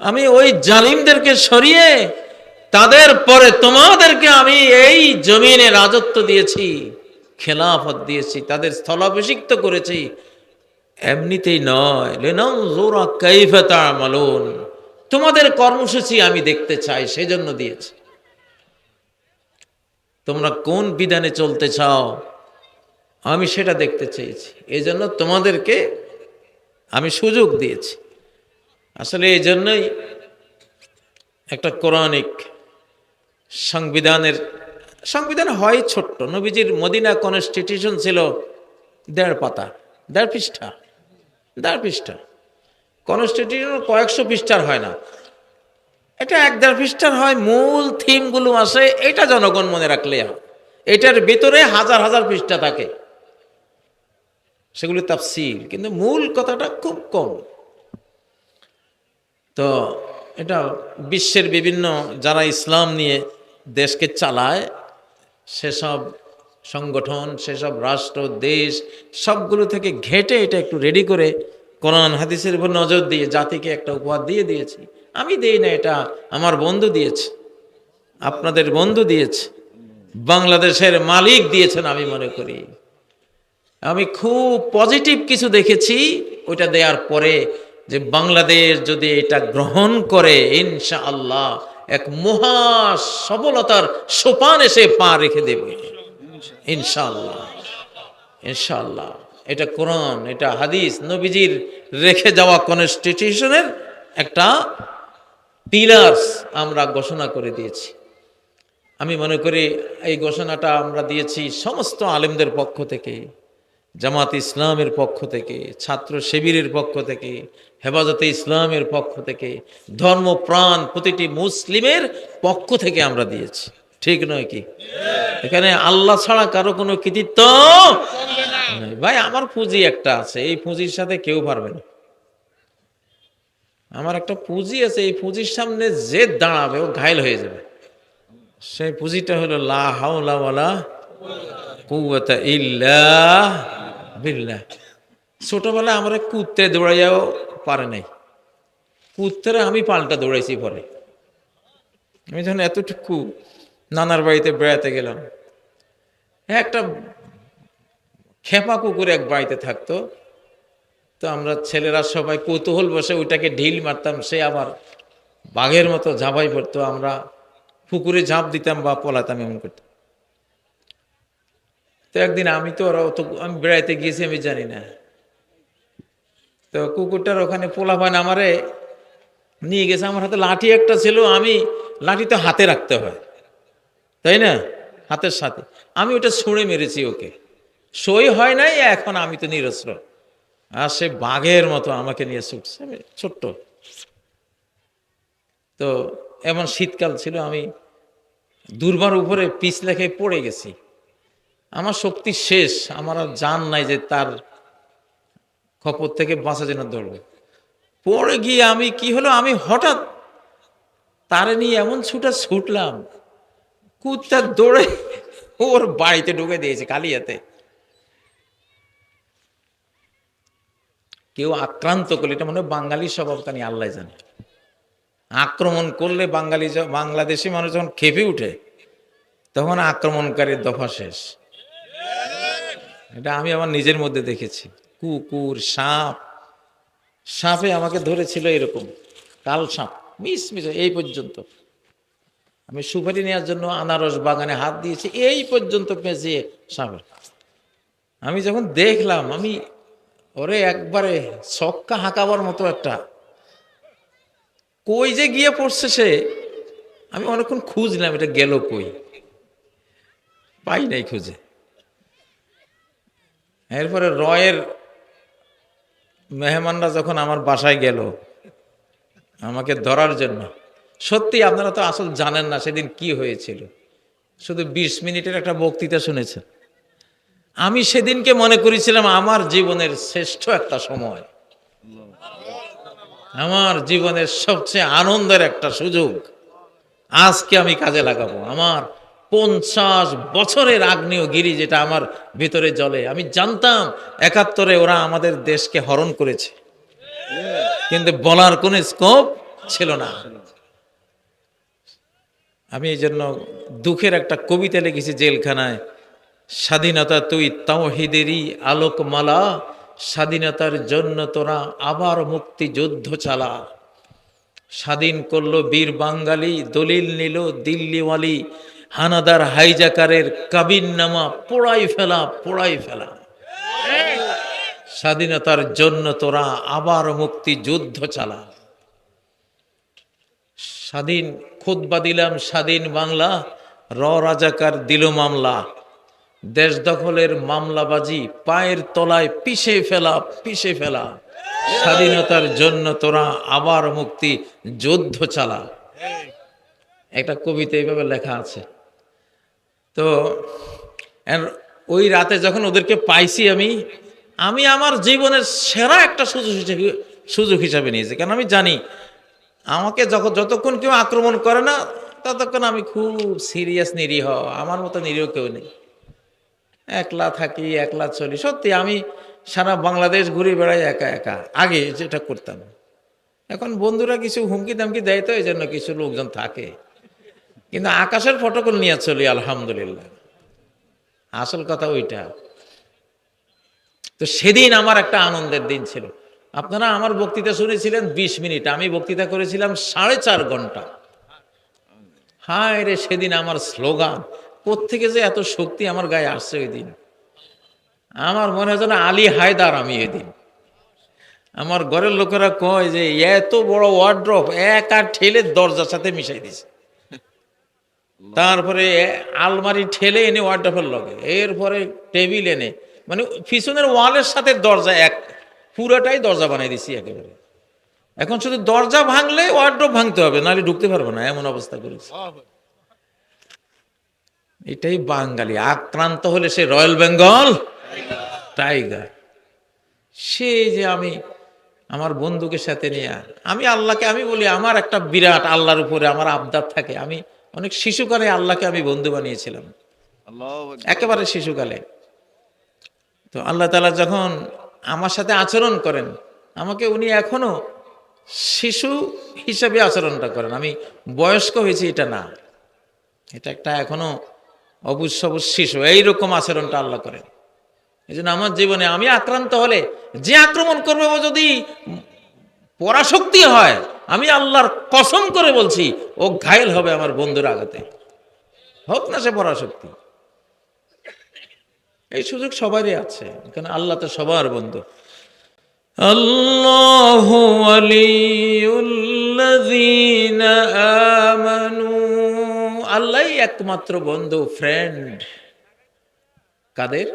আমি ওই জালিমদেরকে সরিয়ে তাদের পরে তোমাদেরকে আমি এই জমিনে রাজত্ব দিয়েছি, খেলাফত দিয়েছি, তাদের স্থলাভিষিক্ত করেছি। এমনিতেই নয়। তোমাদের কর্মসূচি আমি দেখতে চাই, সেজন্য দিয়েছি। তোমরা কোন বিধানে চলতে চাও, আমি সেটা দেখতে চেয়েছি। এই জন্য তোমাদেরকে আমি সুযোগ দিয়েছি। আসলে এই জন্যই একটা কোরআনিক সংবিধানের, সংবিধান হয় ছোট্ট। নবীজির মদিনা কনস্টিটিউশন ছিল দেড় পাতা, দেড় পৃষ্ঠা দেড় পৃষ্ঠা। কনস্টিটিউশন কয়েকশো পৃষ্ঠার হয় না। এটা এক দেড় পৃষ্ঠার হয়, মূল থিমগুলো আসে এটা জনগণ মনে রাখলে। এটার ভিতরে হাজার হাজার পৃষ্ঠা থাকে। সেগুলি তাফসির কিন্তু মূল কথাটা খুব কম। তো এটা বিশ্বের বিভিন্ন যারা ইসলাম নিয়ে দেশকে চালায়, সেসব সংগঠন, সেসব রাষ্ট্র, দেশ, সবগুলো থেকে ঘেটে এটা একটু রেডি করে কোরআন হাদিসের উপর নজর দিয়ে জাতিকে একটা উপহার দিয়ে দিয়েছি। আমি দেই না এটা, আমার বন্ধু দিয়েছে, আপনাদের বন্ধু দিয়েছে, বাংলাদেশের মালিক দিয়েছেন আমি মনে করি। আমি খুব পজিটিভ কিছু দেখেছি, ওইটা দেওয়ার পরে যে বাংলাদেশ যদি এটা গ্রহণ করে ইনশা আল্লাহ এক মহা সফলতার সোপান এসে পা রেখে দেবে। ইনশাআল্লাহ ইনশাআল্লাহ। এটা কোরআন, এটা হাদিস, নবীজির রেখে যাওয়া কনস্টিটিউশনের একটা পিলার্স আমরা ঘোষণা করে দিয়েছি। আমি মনে করি এই ঘোষণাটা আমরা দিয়েছি সমস্ত আলেমদের পক্ষ থেকে। জামাত ইসলামের পক্ষ থেকে, ছাত্র শিবিরের পক্ষ থেকে, হেফাজতে ইসলামের পক্ষ থেকে, ধর্মপ্রাণ প্রতিটি মুসলিমের পক্ষ থেকে আমরা দিয়েছি। ঠিক নয় কি? এখানে আল্লাহ ছাড়া কারও কোনো কৃতিত্ব ভাই, আমার পুঁজি একটা আছে, এই পুঁজির সাথে কেউ পারবে না। আমার একটা পুঁজি আছে, এই পুঁজির সামনে যে দাঁড়াবে, ও ঘায়ল হয়ে যাবে। সেই পুঁজিটা হলো লা হাওলা ওয়ালা ইল্লা বিল্লাহ ছোটবেলায় আমরা কুত্তে দৌড়াইয়াও পারে নাই। কুত্তেরা আমি পাল্টা দৌড়াইছি পরে। আমি যখন এতটুকু নানার বাড়িতে বেড়াতে গেলাম, একটা খেপা কুকুর এক বাড়িতে থাকতো। তো আমরা ছেলেরা সবাই কৌতূহল বসে ওইটাকে ঢিল মারতাম, সে আবার বাঘের মতো ঝাঁপাই পড়তো। আমরা পুকুরে ঝাঁপ দিতাম বা পলাতাম এমন করতাম। তো একদিন আমি তো ওরা অত আমি বেড়াইতে গিয়েছি, আমি জানি না। তো কুকুরটার ওখানে পোলা পান আমারে, নিয়ে গেছে, আমার হাতে লাঠি একটা ছিল, আমি লাঠি তো হাতে রাখতে হয়, তাই না? হাতের সাথে। আমি ওটা ছুঁড়ে মেরেছি ওকে। সই হয় নাই, এখন আমি তো নিরস্ত্র। আর সে বাঘের মতো আমাকে নিয়ে ছুটছে ছোট্ট। তো এমন শীতকাল ছিল, আমি দুর্বার উপরে পিছ লেখে পড়ে গেছি। আমার শক্তি শেষ, আমার আর জান নাই যে তার খপর থেকে বাঁচা যেন দৌড়বে পড়ে গিয়ে আমি কি হলো, আমি হঠাৎ তারে নিয়ে এমন ছুটা ছুটলাম কুত্তা দৌড়ে ওর বাড়িতে ঢুকে দিয়েছে কালিয়াতে। কেউ আক্রান্ত করলে, এটা মনে হয় বাঙালি স্বভাব কানি আল্লাহ জানে। আক্রমণ করলে বাঙালি বাংলাদেশি মানুষ যখন খেপে উঠে, তখন আক্রমণকারীর দফা শেষ। এটা আমি আমার নিজের মধ্যে দেখেছি। কুকুর, সাপ। সাপে আমাকে ধরেছিল এরকম, কাল সাপ, মিস মিস, এই পর্যন্ত। আমি সুপারি নেওয়ার জন্য আনারস বাগানে হাত দিয়েছি, এই পর্যন্ত পেঁচিয়ে সাপের আমি যখন দেখলাম, আমি ওরে একবারে ছক্কা হাঁকাবার মতো একটা, কই যে গিয়ে পড়ছে সে, আমি অনেকক্ষণ খুঁজলাম এটা গেল কই। পাই নাই খুঁজে। এরপরে রয়ের মেহমানরা যখন আমার বাসায় গেল, আমাকে ধরার জন্য, সত্যি আপনারা তো আসল জানেন না সেদিন কি হয়েছিল। শুধু বিশ মিনিটের একটা বক্তৃতা শুনেছেন। আমি সেদিনকে মনে করেছিলাম আমার জীবনের শ্রেষ্ঠ একটা সময়। আমার জীবনের সবচেয়ে আনন্দের একটা সুযোগ। আজকে আমি কাজে লাগাবো। আমার পঞ্চাশ বছরের আগ্নেয়গিরি যেটা আমার ভিতরে জ্বলে। আমি জানতাম একাত্তরে ওরা আমাদের দেশকে হরণ করেছে। কিন্তু বলার কোন স্কোপ ছিল না। আমি এই জন্য দুঃখের একটা কবিতা লিখেছি জেলখানায়, স্বাধীনতা তুই তাওহিদেরই আলোকমালা, স্বাধীনতার জন্য তোরা আবার মুক্তি যুদ্ধ চালা। স্বাধীন করল বীর বাঙালি, দলিল নিল দিল্লিওয়ালি হানাদার হাইজাকারের কাবিন নামা পোড়াই ফেলা পোড়াই ফেলা। স্বাধীনতার জন্য তোরা আবার মুক্তি যুদ্ধ চালা। স্বাধীন খুতবা দিলাম, স্বাধীন বাংলা, র রাজাকার দিল মামলা। দেশ দখলের মামলাবাজি পায়ের তলায় পিষে ফেলা পিষে ফেলা। স্বাধীনতার জন্য তোরা আবার মুক্তি যুদ্ধ চালা। একটা কবিতা এইভাবে লেখা আছে। তো ওই রাতে যখন ওদেরকে পাইছি আমি আমি আমার জীবনের সেরা একটা সুযোগ হিসেবে, সুযোগ হিসাবে নিয়েছি। কারণ আমি জানি, আমাকে যখন যতক্ষণ কেউ আক্রমণ করে না, ততক্ষণ আমি খুব সিরিয়াস নিরীহ, আমার মতো নিরীহ কেউ নেই। একলা থাকি, একলা চলি। সত্যি, আমি সারা বাংলাদেশ ঘুরে বেড়াই একা একা। আগে যেটা করতাম। এখন বন্ধুরা কিছু হুমকি দামকি দেয় তো এই জন্য কিছু লোকজন থাকে। কিন্তু আকাশের ফটোকল নিয়ে চলি? আলহামদুলিল্লাহ। আসল কথা ওইটা। তো সেদিন আমার একটা আনন্দের দিন ছিল। আপনারা আমার বক্তৃতা শুনেছিলেন বিশ মিনিট। আমি বক্তৃতা করেছিলাম সাড়ে চার ঘণ্টা। হায় রে সেদিন আমার স্লোগান, কোত্থেকে যে এত শক্তি আমার গায়ে আসছে ওই দিন? আমার মনে হয় যেন আলী হায়দার আমি এদিন আমার ঘরের লোকেরা কয় যে, এত বড় ওয়ার্ড্রপ এক ঠেলে দরজার সাথে মিশাই দিছে। তারপরে আলমারি ঠেলে এনে ওয়ার্ড্রপের লগে। এরপরে টেবিল এনে মানে পিছনের ওয়ালের সাথে দরজা এক পুরাটাই দরজা বানাই দিছি একেবারে। এখন শুধু দরজা ভাঙলে ওয়ার্ড্রপ ভাঙতে হবে নাহলে ঢুকতে পারব না এমন অবস্থা করেছে। এটাই বাঙালি আক্রান্ত হলে সে রয়্যাল বেঙ্গল? টাইগার। সে যে আমি আমার বন্ধুকে সাথে নিয়ে আমি আল্লাহকে আমি বলি আমার একটা বিরাট আল্লাহর উপরে আমার আবদার থাকে আমি অনেক শিশুকালে আল্লাহকে আমি বন্ধু বানিয়েছিলাম। একেবারে শিশুকালে। তো আল্লাহ তালা যখন আমার সাথে আচরণ করেন আমাকে উনি এখনও শিশু হিসাবে আচরণটা করেন। আমি বয়স্ক হয়েছি এটা না। এটা একটা এখনও অবুজ সবুজ শিশু এইরকম আচরণটা আল্লাহ করেন। এই জন্য আমার জীবনে আমি আক্রান্ত হলে যে আক্রমণ করবে ও যদি পরাশক্তি হয় আমি আল্লাহর কসম করে বলছি, ও ঘায়েল হবে আমার বন্ধুর আঘাতে। হোক না সে পরাশক্তি। এই সুযোগ সবারই আছে কেন আল্লাহ তো সবার বন্ধু। আল্লাহ আমানু, আল্লাহ একমাত্র বন্ধু ফ্রেন্ড কাদের?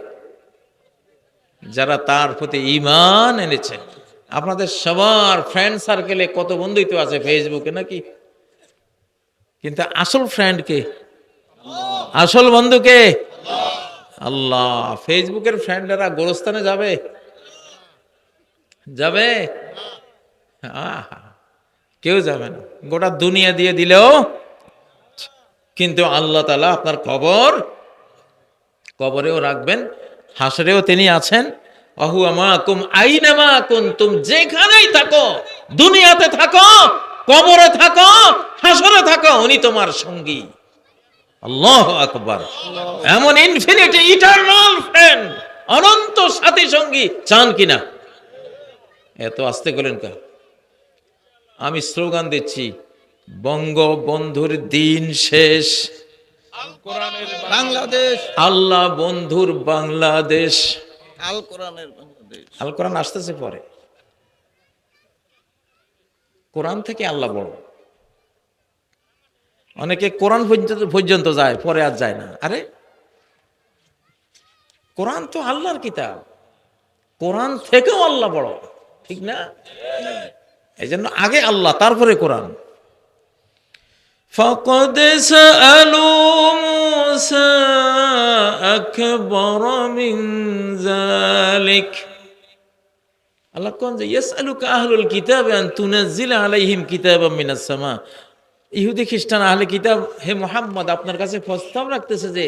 যারা তার প্রতি ইমান এনেছে। আপনাদের সবার ফ্রেন্ড সার্কেলে কত বন্ধুই তো আছে ফেসবুকে নাকি? কিন্তু আসল ফ্রেন্ড কে? আসল বন্ধু কে? আল্লাহ। ফেসবুকের ফ্রেন্ডেরা গোরস্থানে যাবে? যাবে? কেউ যাবে না। গোটা দুনিয়া দিয়ে দিলেও কিন্তু আল্লাহ তালা আপনার খবর কবরেও রাখবেন, হাসরেও তিনি আছেন। যেখানেই থাকো দুনিয়াতে থাকো কবরে থাকো হাসরে থাকো উনি তোমার সঙ্গী। আল্লাহ আকবার। এমন ইনফিনিটি ইটারনাল ফ্রেন্ড অনন্ত সাথী সঙ্গী। চান কিনা এত আস্তে করলেন কা? আমি স্লোগান দিচ্ছি বঙ্গবন্ধুর দিন শেষ। বাংলাদেশ। আল্লাহ বন্ধুর বাংলাদেশ। আল কোরআনের বাংলাদেশ আল কোরআন আসতেছে পরে কোরআন থেকে আল্লাহ বড় অনেকে কোরআন পর্যন্ত পর্যন্ত যায় পরে আর যায় না আরে কোরআন তো আল্লাহর কিতাব কোরআন থেকেও আল্লাহ বড় ঠিক না এই জন্য আগে আল্লাহ তারপরে কোরআন فقد سألوا موسى أكبر من ذلك আল্লাহ কোন যে ইয়াসআলুকা আহলুল কিতাব আন তুনাজ্জিলা আলাইহিম কিতাবাম মিনাস সামা ইহুদি খ্রিস্টান আহলে কিতাব হে মোহাম্মদ আপনার কাছে প্রস্তাব রাখতেছে যে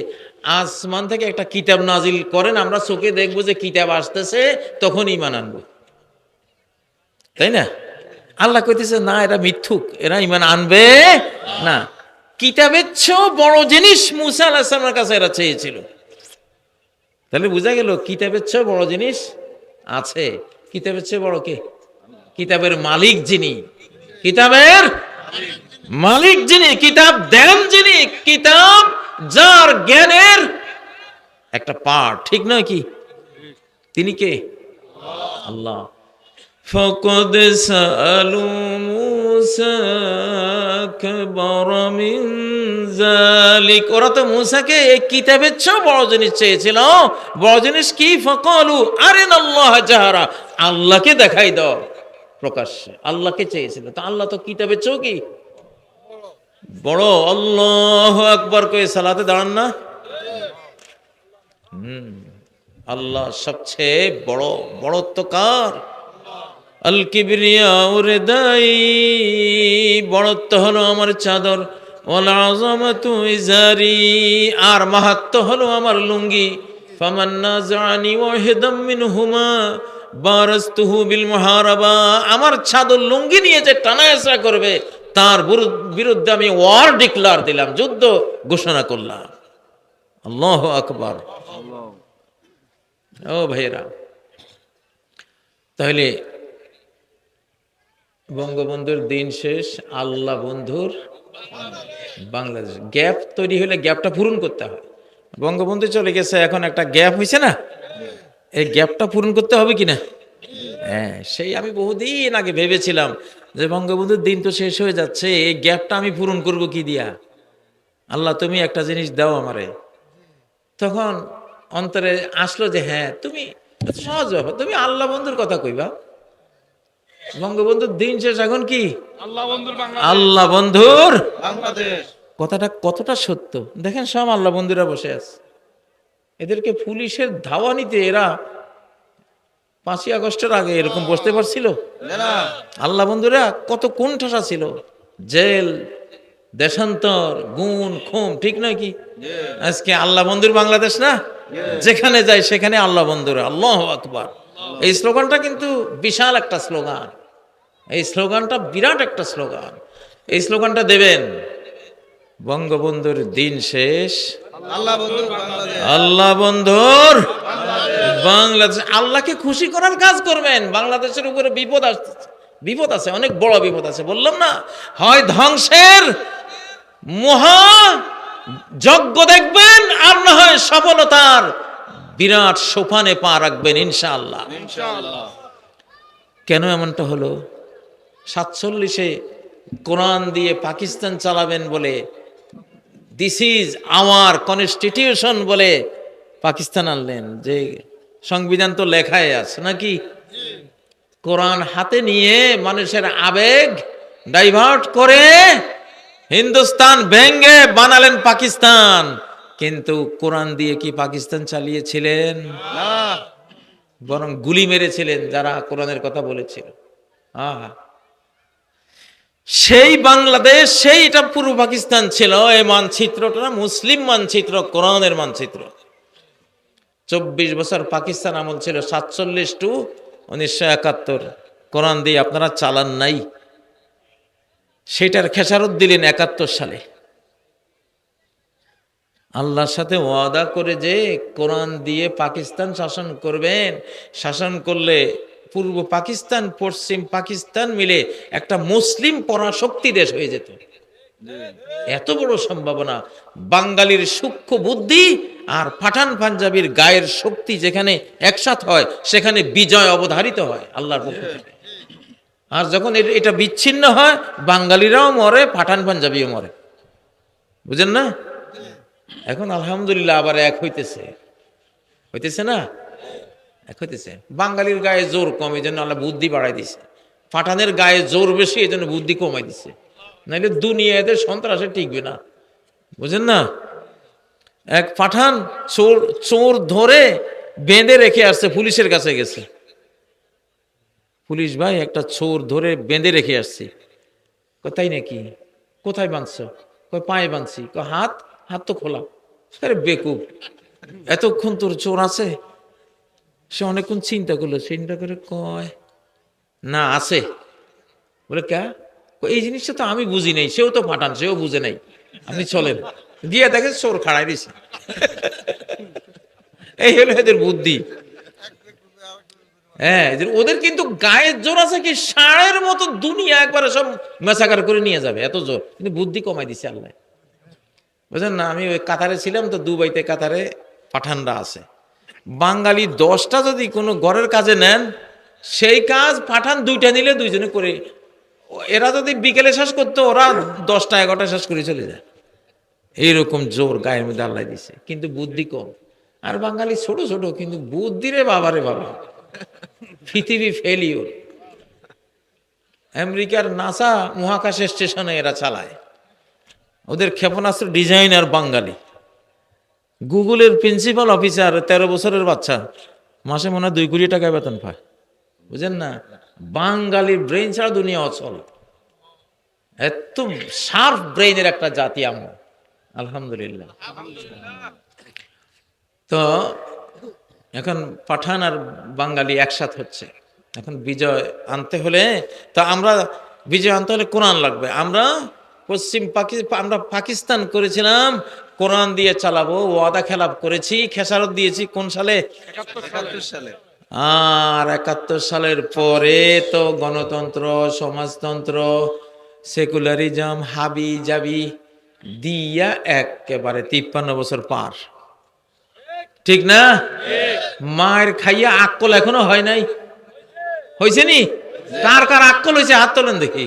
আসমান থেকে একটা কিতাব নাজিল করেন আমরা চোখে দেখবো যে কিতাব আসতেছে তখন ইমান আনবো তাই না আল্লাহ কইতেছে না এরা মিথ্যুক এরা ইমান আনবে না কিতাবের চেয়েও বড় জিনিস মুসা আলাহিসামের কাছে এরা চেয়েছিল। তাহলে বোঝা গেল কিতাবের চেয়েও বড় জিনিস আছে। কিতাবের চেয়ে বড় কে? কিতাবের মালিক যিনি। কিতাবের মালিক যিনি, কিতাব দেন যিনি, কিতাব যার জ্ঞানের একটা পার্ট ঠিক নয় কি? তিনি কে? আল্লাহ। فقد سألوا موسى أكبر من ذلك ওরা তো মুসাকে এই কিতাবের চেয়েও বড় জিনিস চেয়েছিল বড় জিনিস কি ফকলু আরেন আল্লাহ যাহারা আল্লাহকে দেখাই দাও প্রকাশ্যে আল্লাহকে চেয়েছিল তো আল্লাহ তো কিতাবের চেয়েও কি বড় আল্লাহ আকবার কয়ে সালাতে দাঁড়ান না হুম আল্লাহ সবচেয়ে বড় বড়ত্ব কার আল কিবরিয়া ওরে দাই বড়ত্ব হলো আমার চাদর ওয়াল আযামাতু ইজারি আর মাহাত্ম হলো আমার লুঙ্গি। ফামান্না জানি ওয়াহিদাম মিনহুমা বারাস্তুহু বিল মুহারাবা আমার চাদর লুঙ্গি নিয়ে যে টানাহেসরা করবে তার বিরুদ্ধে আমি ওয়ার ডিক্লার দিলাম যুদ্ধ ঘোষণা করলাম। আল্লাহ আকবর। ও ভাইয়েরা তাহলে বঙ্গবন্ধুর দিন শেষ, আল্লাহ বন্ধুর বাংলাদেশ। গ্যাপ তৈরি হলে গ্যাপটা পূরণ করতে হয় বঙ্গবন্ধু চলে গেছে, এখন একটা গ্যাপ হয়েছে না? এই গ্যাপটা পূরণ করতে হবে কি না? হ্যাঁ সেই আমি বহুদিন আগে ভেবেছিলাম যে বঙ্গবন্ধুর দিন তো শেষ হয়ে যাচ্ছে, এই গ্যাপটা আমি পূরণ করব কি দিয়া? আল্লাহ, তুমি একটা জিনিস দাও আমারে। তখন অন্তরে আসলো যে হ্যাঁ তুমি সহজ ব্যাপার, তুমি আল্লাহ বন্ধুর কথা কইবা। বঙ্গবন্ধুর দিন শেষ এখন কি? আল্লাহ বন্ধুর বাংলাদেশ। কথাটা কতটা সত্য? দেখেন সব আল্লাহ বন্ধুরা বসে আছে। এদেরকে পুলিশের ধাওয়ানিতে এরা পাঁচই আগস্টের আগে এরকম বসতে পারছিল? আল্লাহ বন্ধুরা কত কোন ঠাসা ছিল। জেল দেশান্তর গুণ খুম ঠিক নয় কি? আজকে আল্লাহ বন্ধুর বাংলাদেশ না? যেখানে যায় সেখানে আল্লাহ বন্ধুরা। আল্লাহ আকবার। এই স্লোগানটা কিন্তু বিশাল একটা স্লোগান। এই স্লোগানটা বিরাট একটা স্লোগান। এই স্লোগানটা দেবেন বঙ্গবন্ধুর দিন শেষ। আল্লাহ বন্ধুর বাংলাদেশ। আল্লাহকে খুশি করার কাজ করবেন। বাংলাদেশের উপরে বিপদ আসছে বিপদ আছে অনেক বড় বিপদ আছে। বললাম না হয় ধ্বংসের মহা যজ্ঞ দেখবেন আর না হয় সফলতার বিরাট সোপানে পা রাখবেন ইনশাআল্লাহ। ইনশাআল্লাহ। কেন এমনটা হলো? সাতচল্লিশে কোরআন দিয়ে পাকিস্তান চালাবেন বলে দিস ইজ আওয়ার কনস্টিটিউশন বলে পাকিস্তান আনলেন। যে সংবিধান তো লেখায় আছে নাকি? কোরআন হাতে নিয়ে মানুষের আবেগ ডাইভার্ট করে হিন্দুস্তান ভেঙ্গে বানালেন পাকিস্তান। কিন্তু কোরআন দিয়ে কি পাকিস্তান চালিয়েছিলেন? না। বরং গুলি মেরেছিলেন যারা কোরআনের কথা বলেছিল। সেই বাংলাদেশ সেই এটা পূর্ব পাকিস্তান ছিল। এই মানচিত্রটা মুসলিম মানচিত্র কোরআনের মানচিত্র। চব্বিশ বছর পাকিস্তান আমল ছিল সাতচল্লিশ টু উনিশশো একাত্তর। কোরআন দিয়ে আপনারা চালান নাই। সেটার খেসারত দিলেন একাত্তর সালে। আল্লাহর সাথে ওয়াদা করে যে কোরআন দিয়ে পাকিস্তান শাসন করবেন। শাসন করলে পূর্ব পাকিস্তান, পশ্চিম পাকিস্তান মিলে একটা মুসলিম পরাশক্তি দেশ হয়ে যেত। এত বড় সম্ভাবনা। বাঙালির সূক্ষ্ম বুদ্ধি আর পাঠান পাঞ্জাবির গায়ের শক্তি যেখানে একসাথ হয়, সেখানে বিজয় অবধারিত হয় আল্লাহর আর যখন এটা বিচ্ছিন্ন হয়, বাঙালিরাও মরে পাঠান পাঞ্জাবিও মরে। বুঝেন না? এখন আলহামদুলিল্লাহ আবার এক হইতেছে। হইতেছে না? এক হইতেছে। বাঙালির গায়ে জোর কম এই জন্য আল্লাহ বুদ্ধি বাড়াই দিছে। পাঠানের গায়ে জোর বেশি এই জন্য বুদ্ধি কমাই দিছে। নাইলে দুনিয়াতে সন্ত্রাসে টিকবে না। বুঝেন না? এক পাঠান চোর চোর ধরে বেঁধে রেখে আসছে, পুলিশের কাছে গেছে। পুলিশ ভাই, একটা চোর ধরে বেঁধে রেখে আসছি। কোথায় নাকি? কোথায় বাঁধছ? কয় পায়ে বাঁধছি? কয় হাত? হাত তো খোলা। আরে বেকুব, এতক্ষণ তোর চোর আছে? সে অনেকক্ষণ চিন্তা করল, চিন্তা করে কয়, না, আছে। বলে, কে? এই জিনিসটা তো আমি বুঝি নাই, সেও তো পাঠান সেও বুঝে নাই। আপনি চলেন। গিয়ে দেখে চোর খাড়াই দিছে। এই হলো এদের বুদ্ধি। হ্যাঁ ওদের কিন্তু গায়ের জোর আছে কি, ষাঁড়ের মতো দুনিয়া একবারে সব মেসাকার করে নিয়ে যাবে, এত জোর। কিন্তু বুদ্ধি কমাই দিছে আল্লাহ। বুঝলেন না? আমি ওই কাতারে ছিলাম তো, দুবাইতে কাতারে পাঠানরা আছে। বাঙালি দশটা যদি কোনো ঘরের কাজে নেন, সেই কাজ পাঠান দুইটা নিলে দুইজনে করে। এরা যদি বিকেলে শেষ করতো, ওরা দশটা এগারোটা শেষ করে চলে যায়। এইরকম জোর গায়ের মধ্যে আল্লাহ দিছে। কিন্তু বুদ্ধি কম। আর বাঙালি ছোট ছোট, কিন্তু বুদ্ধি রে বাবারে বাবা। পৃথিবী ফেলিওর আমেরিকার নাসা মহাকাশের স্টেশনে এরা চালায়। ওদের ক্ষেপণাস্ত্র ডিজাইনার বাঙালি। গুগলের প্রিন্সিপাল অফিসার, তেরো বছরের বাচ্চা, মাসে মনে হয় দুই কোটি টাকা বেতন পায়। বুঝেন না? বাঙালির ব্রেন ছাড়া দুনিয়া অচল। এত শার্প ব্রেইনের একটা জাতি আমরা আলহামদুলিল্লাহ। তো এখন পাঠান আর বাঙালি একসাথ হচ্ছে। এখন বিজয় আনতে হলে, তো আমরা, বিজয় আনতে হলে কোরআন লাগবে। আমরা পশ্চিম পাকি আমরা পাকিস্তান করেছিলাম কোরআন দিয়ে চালাবো ওয়াদা খেলাপ করেছি খেসারত দিয়েছি কোন সালে? সালে। আর একাত্তর সালের পরে তো গণতন্ত্র সমাজতন্ত্র সেকুলারিজম হাবি জাবি দিয়া একেবারে তিপ্পান্ন বছর পার। ঠিক না? মায়ের খাইয়া আকল এখনও হয় নাই? হয়েছে নি? কার কার আকল হয়েছে হাত তোলেন দেখি।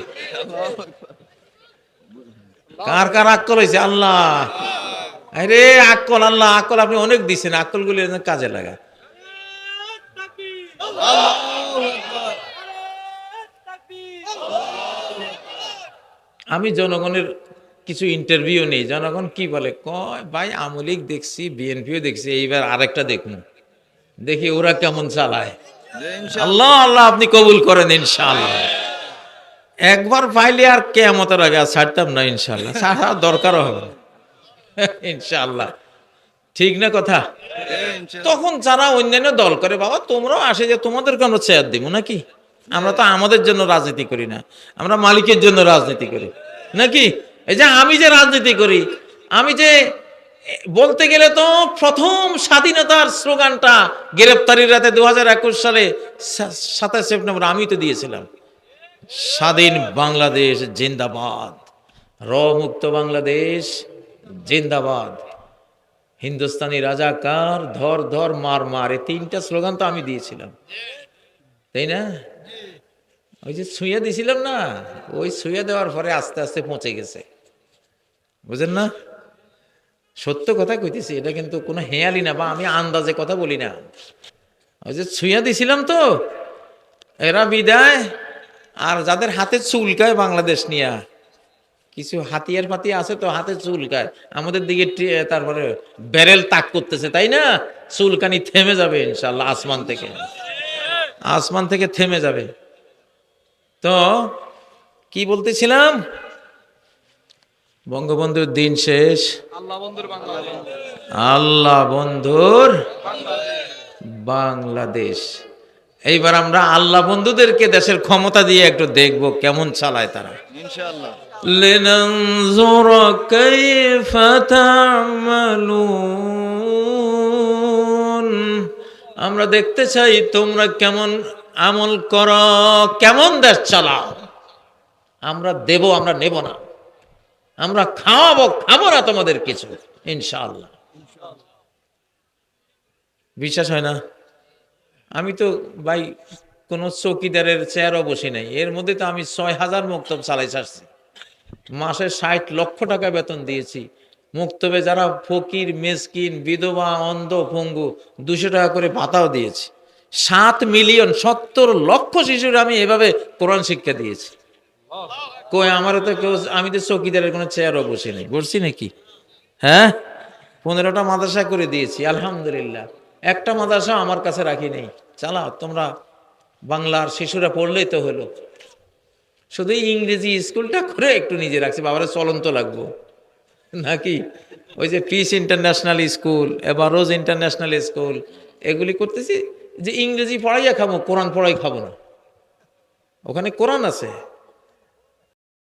কার কার আক্কল হয়েছে আল্লাহ। আরে আক্কল আল্লাহ আক্কল আপনি অনেক দিচ্ছেন আক্কলগুলি কাজে লাগা আমি জনগণের কিছু ইন্টারভিউ নেই। জনগণ কি বলে? কয় ভাই আমলিক দেখছি বিএনপিও দেখছি এইবার আরেকটা দেখুন। দেখি ওরা কেমন চালায়। আল্লাহ আল্লাহ আপনি কবুল করেন ইনশাআল্লাহ। একবার পাইলে আর কেমতের আগে আর ছাড়তাম না, ইনশাআল্লাহ। ছাড়ার দরকারও হবে না। ইনশাআল্লাহ। ঠিক না কথা? তখন যারা অন্যান্য দল করে, বাবা, তোমরাও আসে যে তোমাদেরকে আমরা চেয়ার দিব নাকি? আমরা তো আমাদের জন্য রাজনীতি করি না। আমরা মালিকের জন্য রাজনীতি করি। নাকি? এই যে আমি যে রাজনীতি করি, আমি যে বলতে গেলে তো প্রথম স্বাধীনতার স্লোগানটা, গ্রেপ্তারির রাতে দু হাজার একুশ সালে সাতাশ সেপ্টেম্বর আমি তো দিয়েছিলাম। স্বাধীন বাংলাদেশ জিন্দাবাদ। র মুক্ত বাংলাদেশ জিন্দাবাদ। হিন্দুস্তানি রাজাকার ধর ধর মার মার, এই তিনটা স্লোগান তো আমি দিয়েছিলাম। তাই না? ওই যে ছুঁয়ে দিছিলাম না, ওই ছুঁয়ে দেওয়ার পরে আস্তে আস্তে পৌঁছে গেছে। বুঝেন না? সত্য কথা কইতেছি, এটা কিন্তু কোনো হেয়ালি না বা আমি আন্দাজে কথা বলি না। ওই যে ছুঁয়ে দিছিলাম তো, এরা বিদায় আর যাদের হাতে চুলকায় বাংলাদেশ নিয়া, কিছু হাতিয়ার ফাতিয়া আছে তো হাতে চুলকায়। আমাদের দিকে তারপরে ব্যারেল তাক করতেছে, তাই না? চুলকানি থেমে যাবে ইনশাল্লাহ আসমান থেকে। আসমান থেকে থেমে যাবে। তো কি বলতেছিলাম? বঙ্গবন্ধুর দিন শেষ। আল্লাহ বন্ধুর বাংলাদেশ। এইবার আমরা আল্লাহ বন্ধুদেরকে দেশের ক্ষমতা দিয়ে একটু দেখব কেমন চালায় তারা। আমরা দেখতে চাই তোমরা কেমন আমল কর কেমন দেশ চালাও। আমরা দেব আমরা নেব না। আমরা খাওয়াবো খাব না তোমাদের কিছু ইনশাল্লাহ বিশ্বাস হয় না? আমি তো ভাই কোন চৌকিদারের চেয়ারও বসি নাই। এর মধ্যে তো আমি ছয় হাজার মুক্তব চালাই ছাড়ছি মাসে ষাট লক্ষ টাকা বেতন দিয়েছি। মুক্তবে যারা ফকির, মেসকিন, বিধবা, অন্ধ, পঙ্গু দুশো টাকা করে ভাতাও দিয়েছি। সাত মিলিয়ন সত্তর লক্ষ শিশুর আমি এভাবে কোরআন শিক্ষা দিয়েছি। কই আমারও তো কেউ, আমি তো চৌকিদারের কোনো চেয়ারও বসি নাই। বসছি নাকি? হ্যাঁ? পনেরোটা মাদ্রাসা করে দিয়েছি, আলহামদুলিল্লাহ। একটা মাদ্রাসা আমার কাছে রাখি নেই। চালাও তোমরা বাংলার শিশুরা পড়লেই তো হলো। শুধু ইংরেজি স্কুলটা করে একটু নিজে রাখছি, বাবারা চলন্ত লাগবো। নাকি? ওই যে পিস ইন্টারন্যাশনাল স্কুল এবার রোজ ইন্টারন্যাশনাল স্কুল এগুলি করতেছি যে ইংরেজি পড়াইয়া খাব কোরআন পড়াই খাব না। ওখানে কোরআন আছে।